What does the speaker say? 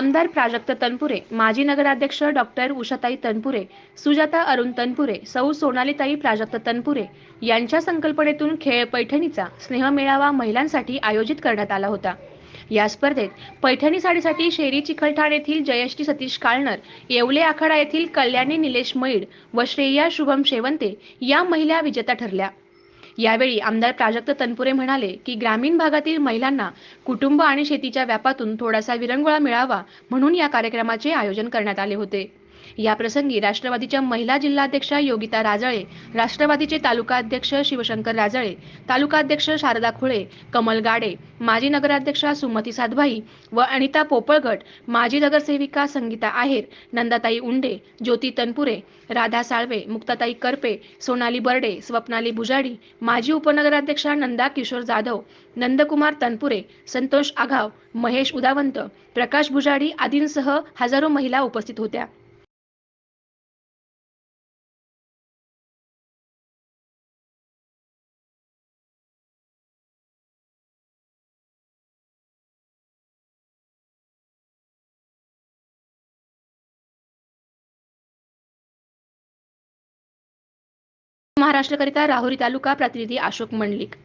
आमदार प्राजक्त तनपुरे माजी नगराध्यक्ष डॉक्टर उषाताई तनपुरे सुजाता अरुण तनपुरे सौ सोनालीताई प्राजक्त तनपुरे यांच्या संकल्पनेतून खेळ पैठणीचा स्नेहमेळावा महिलांसाठी आयोजित करण्यात आला होता. या स्पर्धेत पैठणी साडीसाठी शेरी चिखलठाण येथील जयश्री सतीश काळनर येवले आखाडा येथील कल्याणी निलेश मैड व श्रेया शुभम शेवंते या महिला विजेत्या ठरल्या. यावेळी आमदार प्राजक्त तनपुरे म्हणाले की ग्रामीण भागातील महिलांना कुटुंब आणि शेतीच्या व्यापातून थोडासा विरंगुळा मिळावा म्हणून या कार्यक्रमाचे आयोजन करण्यात आले होते. याप्रसंगी राष्ट्रवादीच्या महिला जिल्हाध्यक्षा योगिता राजळे राष्ट्रवादीचे तालुकाध्यक्ष शिवशंकर राजळे तालुकाध्यक्ष शारदा खुळे कमल गाडे माजी नगराध्यक्षा सुमती सातभाई व अनिता पोपळगट माजी नगरसेविका संगीता आहेर नंदाताई उंडे ज्योती तनपुरे राधा साळवे मुक्ताताई करपे सोनाली बर्डे स्वप्नाली भुजाडी माजी उपनगराध्यक्षा नंदा किशोर जाधव नंदकुमार तनपुरे संतोष आघाव महेश उदावंत प्रकाश भुजाडी आदींसह हजारो महिला उपस्थित होत्या. महाराष्ट्रकरिता राहुरी तालुका प्रतिनिधी अशोक मंडलिक.